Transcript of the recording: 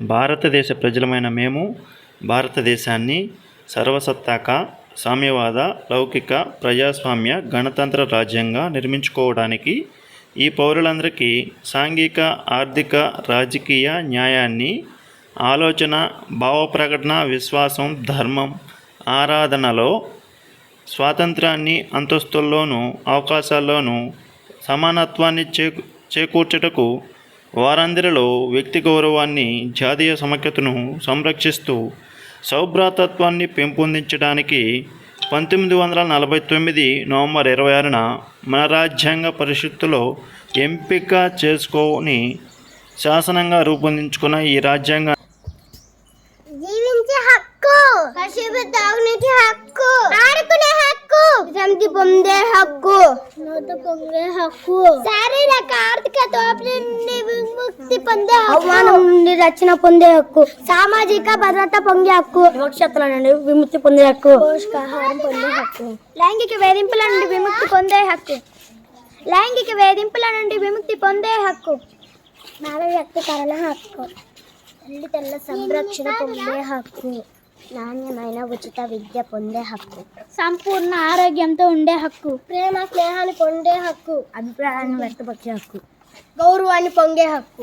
భారతదేశ ప్రజలమైన మేము భారతదేశాన్ని సర్వసత్తాక సామ్యవాద లౌకిక ప్రజాస్వామ్య గణతంత్ర రాజ్యంగా నిర్మించుకోవడానికి ఈ పౌరులందరికీ సాంఘిక ఆర్థిక రాజకీయ న్యాయాన్ని ఆలోచన భావప్రకటన విశ్వాసం ధర్మం ఆరాధనలో స్వాతంత్రాన్ని అంతస్తుల్లోనూ అవకాశాల్లోనూ సమానత్వాన్ని చేకూ చేకూర్చుటకు వారందరిలో వ్యక్తి గౌరవాన్ని జాతీయ సమైక్యతను సంరక్షిస్తూ సౌభ్రాతత్వాన్ని పెంపొందించడానికి పంతొమ్మిది వందల నలభై తొమ్మిది నవంబర్ ఇరవై ఆరున మన రాజ్యాంగ పరిషత్తులో ఎంపిక చేసుకొని శాసనంగా రూపొందించుకున్న ఈ రాజ్యాంగ జీవించే హక్కు తాగునీటి హక్కు ఆడుకునే హక్కు విశ్రాంతి పొందే హక్కు నోట హక్కు శారీరక ఆర్థిక తోపు విముక్తి పొందే అవమానం నుండి రక్షణ పొందే హక్కు సామాజిక భద్రత పొందే హక్కు వివక్షతల నుండి విముక్తి పొందే హక్కు పోషకాహారం పొందే హక్కు లైంగిక వేధింపుల నుండి విముక్తి పొందే హక్కు లైంగిక వేధింపుల నుండి విముక్తి పొందే హక్కు నర వ్యక్తీకరణ హక్కు తల్లి తెల్ల సంరక్షణ పొందే హక్కు నాణ్యమైన ఉచిత విద్య పొందే హక్కు సంపూర్ణ ఆరోగ్యంతో ఉండే హక్కు ప్రేమ స్నేహాన్ని పొందే హక్కు అభిప్రాయాన్ని వ్యక్తపరిచే హక్కు గౌరవాన్ని పొంగే హక్కు